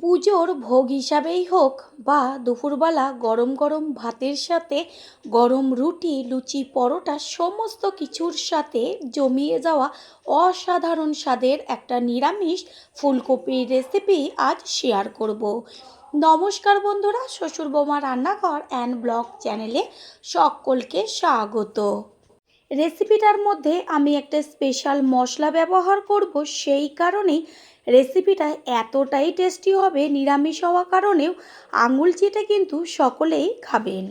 পুজোর ভোগ হিসাবেই হোক বা দুপুরবেলা গরম গরম ভাতের সাথে গরম রুটি, লুচি, পরোটা সমস্ত কিছুর সাথে জমিয়ে যাওয়া অসাধারণ স্বাদের একটা নিরামিষ ফুলকপির রেসিপি আজ শেয়ার করব। নমস্কার বন্ধুরা, শ্বশুর বোমা রান্নাঘর অ্যান্ড ব্লগ চ্যানেলে সকলকে স্বাগত। রেসিপিটার মধ্যে আমি একটা স্পেশাল মশলা ব্যবহার করব, সেই কারণেই রেসিপিটা এতটাই টেস্টি হবে নিরামিষ হওয়া কারণেও আঙুল চেটে কিন্তু সকলেই খাবেন।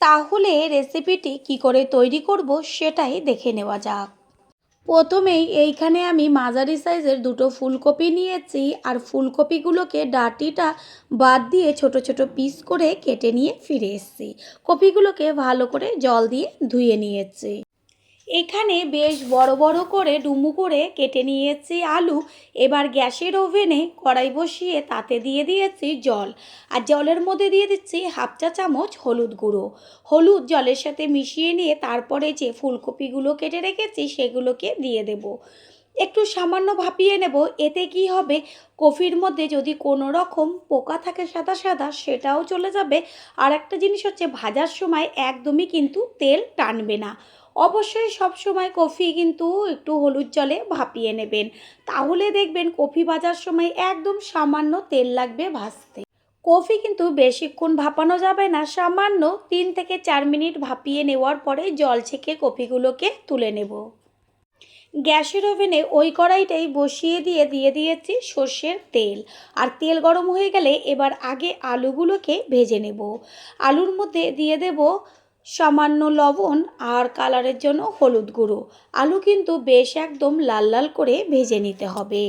তাহলে রেসিপিটি কি করে তৈরি করব সেটাই দেখে নেওয়া যাক। প্রথমেই এইখানে আমি মাঝারি সাইজের দুটো ফুলকপি নিয়েছি আর ফুলকপিগুলোকে ডাটিটা বাদ দিয়ে ছোট ছোট পিস করে কেটে নিয়ে ফিরে এসেছি। কপিগুলোকে ভালো করে জল দিয়ে ধুয়ে নিয়েছি। এখানে বেশ বড় বড় করে ডুমু করে কেটে নিয়েছি আলু। এবার গ্যাসের ওভেনে কড়াই বসিয়ে তাতে দিয়ে দিয়েছি জল। আর জলের মধ্যে দিয়ে দিচ্ছি হাফ চা চামচ হলুদ গুঁড়ো। হলুদ জলের সাথে মিশিয়ে নিয়ে তারপরে যে ফুলকপিগুলো কেটে রেখেছি সেগুলোকে দিয়ে দেব। একটু সামান্য ভাপিয়ে নেব, এতে কি হবে? কফির মধ্যে যদি কোনো রকম পোকা থাকে সাদা সাদা, সেটাও চলে যাবে। আর একটা জিনিস হচ্ছে ভাজার সময় একদমই কিন্তু তেল টানবে না। অবশ্যই সবসময় কফি কিন্তু একটু হলুদ জলে ভাপিয়ে নেবেন। তাহলে দেখবেন কফি ভাজার সময় একদম সামান্য তেল লাগবে ভাজতে। কফি কিন্তু বেশিক্ষণ ভাপানো যাবে না, সামান্য তিন থেকে চার মিনিট ভাপিয়ে নেওয়ার পরে জল ছেঁকে কফিগুলোকে তুলে নেব। গ্যাসের ওভেনে ওই কড়াইটাই বসিয়ে দিয়ে দিয়ে দিয়েছি সর্ষের তেল। আর তেল গরম হয়ে গেলে এবার আগে আলুগুলোকে ভেজে নেব। আলুর মধ্যে দিয়ে দেব সামান্য লবণ আর কালারের জন্য হলুদ গুঁড়ো। আলু কিন্তু বেশ একদম লাল লাল করে ভেজে নিতে হবে।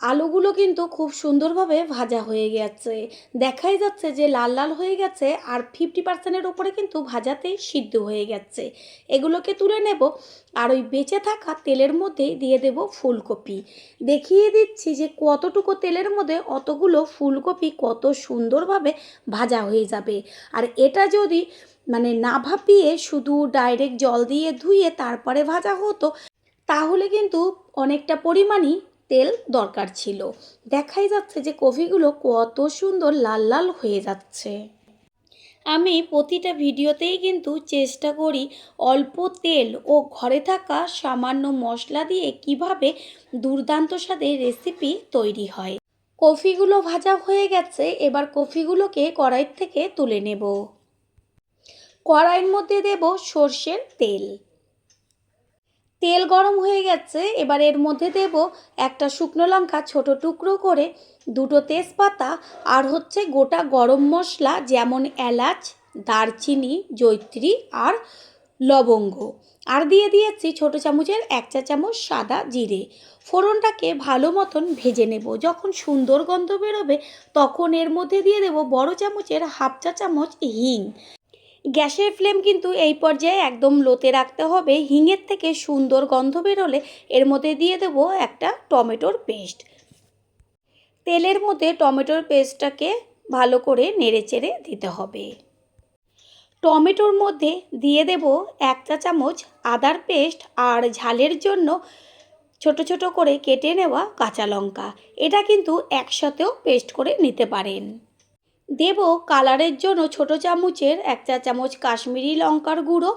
আলুগুলো কিন্তু খুব সুন্দরভাবে ভাজা হয়ে গেছে। দেখাই যাচ্ছে যে লাল লাল হয়ে গেছে আর ফিফটি পার্সেন্টের ওপরে কিন্তু ভাজাতেই সিদ্ধ হয়ে গেছে। এগুলোকে তুলে নেব আর ওই বেঁচে থাকা তেলের মধ্যে দিয়ে দেব ফুলকপি। দেখিয়ে দিচ্ছি যে কতটুকু তেলের মধ্যে অতগুলো ফুলকপি কত সুন্দরভাবে ভাজা হয়ে যাবে। আর এটা যদি মানে না ভাপিয়ে শুধু ডাইরেক্ট জল দিয়ে ধুয়ে তারপরে ভাজা হতো, তাহলে কিন্তু অনেকটা পরিমাণই তেল দরকার ছিল। দেখাই যাচ্ছে যে কফিগুলো কত সুন্দর লাল লাল হয়ে যাচ্ছে। আমি প্রতিটা ভিডিওতেই কিন্তু চেষ্টা করি অল্প তেল ও ঘরে থাকা সামান্য মশলা দিয়ে কীভাবে দুর্দান্ত স্বাদের রেসিপি তৈরি হয়। কফিগুলো ভাজা হয়ে গেছে, এবার কফিগুলোকে কড়াই থেকে তুলে নেব। কড়াইয়ের মধ্যে দেব সর্ষের তেল। তেল গরম হয়ে গেছে, এবার এর মধ্যে দেব একটা শুকনো লঙ্কা ছোট টুকরো করে, দুটো তেজপাতা আর হচ্ছে গোটা গরম মশলা যেমন এলাচ, দারচিনি জৈত্রী আর লবঙ্গ। আর দিয়ে দিয়েছি ছোট চামচের এক চা চামচ সাদা জিরে। ফোড়নটাকে ভালো মতন ভেজে নেব। যখন সুন্দর গন্ধ বেরোবে, তখন এর মধ্যে দিয়ে দেব বড় চামচের হাফ চা চামচ হিং। গ্যাসের ফ্লেম কিন্তু এই পর্যায়ে একদম লোতে রাখতে হবে। হিঙের থেকে সুন্দর গন্ধ বেরোলে এর মধ্যে দিয়ে দেবো একটা টমেটোর পেস্ট। তেলের মধ্যে টমেটোর পেস্টটাকে ভালো করে নেড়ে চেড়ে দিতে হবে। টমেটোর মধ্যে দিয়ে দেব এক চা চামচ আদার পেস্ট আর ঝালের জন্য ছোট ছোট করে কেটে নেওয়া কাঁচা লঙ্কা। এটা কিন্তু একসাথেও পেস্ট করে নিতে পারেন। দেব কালারের জন্য ছোট চামচের এক চা চামচ কাশ্মীরি লঙ্কার গুঁড়ো,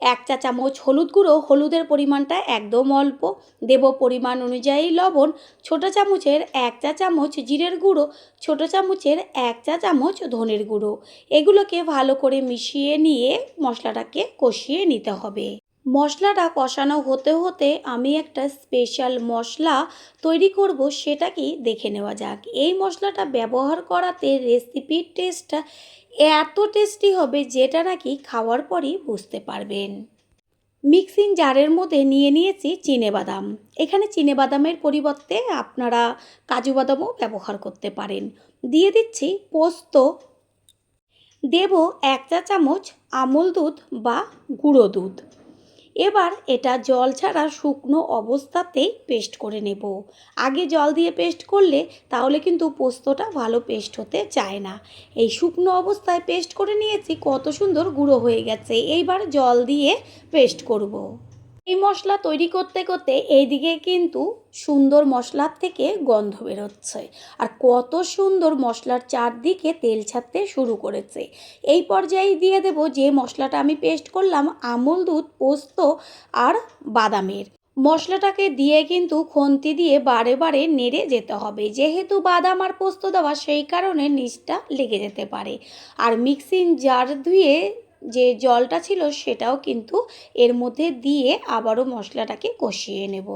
এক চা চামচ হলুদ গুঁড়ো। হলুদের পরিমাণটা একদম অল্প। দেব পরিমাণ অনুযায়ী লবণ, ছোট চামচের এক চা চামচ জিরের গুঁড়ো, ছোট চামচের এক চা চামচ ধনের গুঁড়ো। এগুলোকে ভালো করে মিশিয়ে নিয়ে মশলাটাকে কষিয়ে নিতে হবে। মশলাটা কষানো হতে হতে আমি একটা স্পেশাল মশলা তৈরি করব সেটা কি দেখে নেওয়া যাক। এই মশলাটা ব্যবহার করাতে রেসিপির টেস্টটা এত টেস্টি হবে যেটা নাকি খাওয়ার পরই বুঝতে পারবেন। মিক্সিং জারের মধ্যে নিয়ে নিয়েছি বাদাম এখানে বাদামের পরিবর্তে আপনারা কাজু বাদামও ব্যবহার করতে পারেন। দিয়ে দিচ্ছি পোস্ত। দেব এক চা চামচ আমল দুধ বা গুঁড়ো দুধ। এবার এটা জল ছাড়া শুকনো অবস্থাতেই পেস্ট করে নেব। আগে জল দিয়ে পেস্ট করলে তাহলে কিন্তু পোস্তটা ভালো পেস্ট হতে চায় না। এই শুকনো অবস্থায় পেস্ট করে নিয়েছি, কত সুন্দর গুঁড়ো হয়ে গেছে। এইবার জল দিয়ে পেস্ট করব। এই মশলা তৈরি করতে করতে এইদিকে কিন্তু সুন্দর মশলার থেকে গন্ধ বেরোচ্ছে। আর কত সুন্দর মশলার চারদিকে তেল ছাড়তে শুরু করেছে। এই পর্যায়ে দিয়ে দেব যে মশলাটা আমি পেস্ট করলাম, আমুল দুধ, পোস্ত আর বাদামের। মশলাটাকে দিয়ে কিন্তু খন্তি দিয়ে বারে বারে নেড়ে যেতে হবে। যেহেতু বাদাম আর পোস্ত দেওয়া, সেই কারণে নিচটা লেগে যেতে পারে। আর মিক্সিং জার ধুয়ে যে জলটা ছিল সেটাও কিন্তু এর মধ্যে দিয়ে আবারও মশলাটাকে কষিয়ে নেব।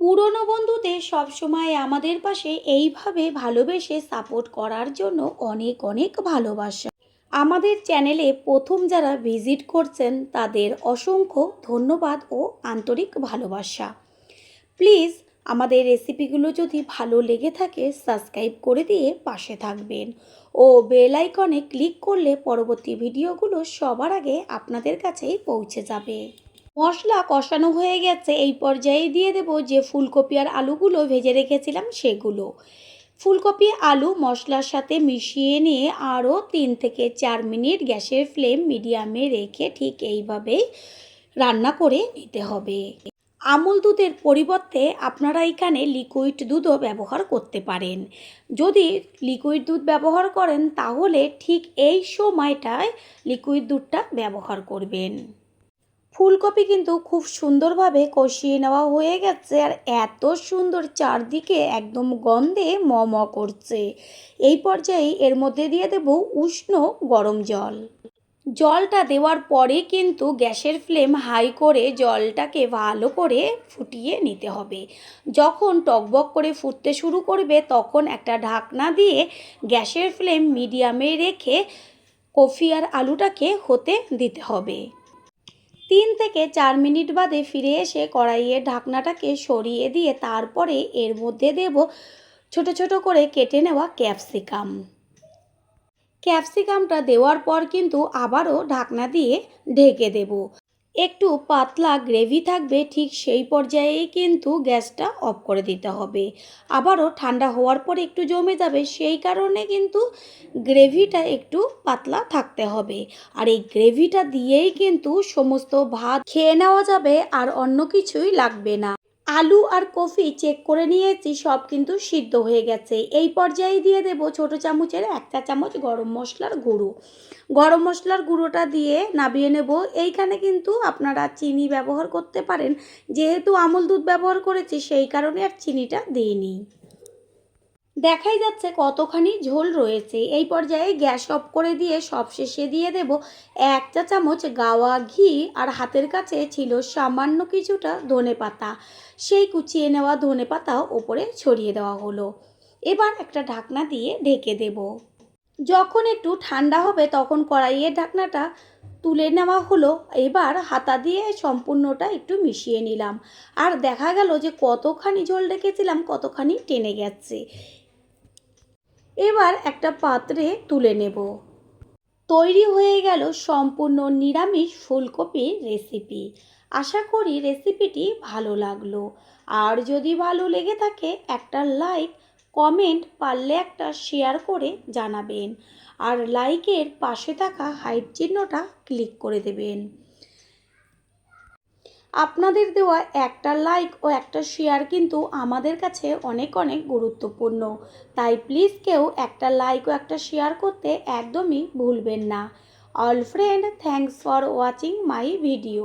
পুরনো বন্ধুদের সবসময় আমাদের পাশে এইভাবে ভালোবেসে সাপোর্ট করার জন্য অনেক অনেক ভালোবাসা। আমাদের চ্যানেলে প্রথম যারা ভিজিট করছেন তাদের অসংখ্য ধন্যবাদ ও আন্তরিক ভালোবাসা। প্লিজ আমাদের রেসিপিগুলো যদি ভালো লেগে থাকে, সাবস্ক্রাইব করে দিয়ে পাশে থাকবেন। ও বেল আইকনে ক্লিক করলে পরবর্তী ভিডিওগুলো সবার আগে আপনাদের কাছেই পৌঁছে যাবে। মশলা কষানো হয়ে গেছে, এই পর্যায়ে দিয়ে দেব যে ফুলকপি আর আলুগুলো ভেজে রেখেছিলাম সেগুলো। ফুলকপি, আলু, মশলার সাথে মিশিয়ে নিয়ে আরও তিন থেকে চার মিনিট গ্যাসের ফ্লেম মিডিয়ামে রেখে ঠিক এইভাবেই রান্না করে নিতে হবে। আমুল দুধের পরিবর্তে আপনারা এখানে লিকুইড দুধও ব্যবহার করতে পারেন। যদি লিকুইড দুধ ব্যবহার করেন, তাহলে ঠিক এই সময়টায় লিকুইড দুধটা ব্যবহার করবেন। ফুলকপি কিন্তু খুব সুন্দরভাবে কষিয়ে নেওয়া হয়ে গেছে আর এত সুন্দর চারদিকে একদম গন্ধে ম করছে। এই পর্যায়ে এর মধ্যে দিয়ে দেব উষ্ণ গরম জল। জলটা দেওয়ার পরে কিন্তু গ্যাসের ফ্লেম হাই করে জলটাকে ভালো করে ফুটিয়ে নিতে হবে। যখন টকবক করে ফুটতে শুরু করবে, তখন একটা ঢাকনা দিয়ে গ্যাসের ফ্লেম মিডিয়ামে রেখে কফি আর আলুটাকে হতে দিতে হবে। তিন থেকে চার মিনিট বাদে ফিরে এসে কড়াইয়ের ঢাকনাটাকে সরিয়ে দিয়ে তারপরে এর মধ্যে দেব ছোট ছোট করে কেটে নেওয়া ক্যাপসিকাম। ক্যাপসিকামটা দেওয়ার পর কিন্তু আবারও ঢাকনা দিয়ে ঢেকে দেব। একটু পাতলা গ্রেভি থাকবে ঠিক সেই পর্যায়েই কিন্তু গ্যাসটা অফ করে দিতে হবে। আবারও ঠান্ডা হওয়ার পর একটু জমে যাবে সেই কারণে কিন্তু গ্রেভিটা একটু পাতলা থাকতে হবে। আর এই গ্রেভিটা দিয়েই কিন্তু সমস্ত ভাত খেয়ে নেওয়া যাবে আর অন্য কিছুই লাগবে না। আলু আর কফি চেক করে নিয়েছি, সব কিন্তু সিদ্ধ হয়ে গেছে। এই পর্যায়ে দিয়ে দেব ছোট চামচের এক চা চামচ গরম মশলার গুঁড়ো। গরম মশলার গুঁড়োটা দিয়ে নাবিয়ে নেব। এইখানে কিন্তু আপনারা চিনি ব্যবহার করতে পারেন। যেহেতু আমুল দুধ ব্যবহার করেছি, সেই কারণে আর চিনিটা দিইনি। দেখাই যাচ্ছে কতখানি ঝোল রয়েছে। এই পর্যায়ে গ্যাস অফ করে দিয়ে সব শেষে দিয়ে দেব এক চা চামচ গাওয়া ঘি। আর হাতের কাছে ছিল সামান্য কিছুটা ধনে পাতা সেই কুচিয়ে নেওয়া ধনে পাতাও ওপরে ছড়িয়ে দেওয়া হলো। এবার একটা ঢাকনা দিয়ে ঢেকে দেব। যখন একটু ঠান্ডা হবে তখন কড়াইয়ের ঢাকনাটা তুলে নেওয়া হলো। এবার হাতা দিয়ে সম্পূর্ণটা একটু মিশিয়ে নিলাম। আর দেখা গেল যে কতখানি ঝোল রেখেছিলাম, কতখানি টেনে গেছে। এবার একটা পাত্রে তুলে নেব। তৈরি হয়ে গেল সম্পূর্ণ নিরামিষ ফুলকপির রেসিপি। আশা করি রেসিপিটি ভালো লাগল। আর যদি ভালো লেগে থাকে, একটা লাইক কমেন্ট পারলে একটা শেয়ার করে জানাবেন। আর লাইকের পাশে থাকা হাইট চিহ্নটা ক্লিক করে দেবেন। আপনাদের দেওয়া একটা লাইক ও একটা শেয়ার কিন্তু আমাদের কাছে অনেক অনেক গুরুত্বপূর্ণ। তাই প্লিজ কেউ একটা লাইক ও একটা শেয়ার করতে একদমই ভুলবেন না। All friend thanks for watching my video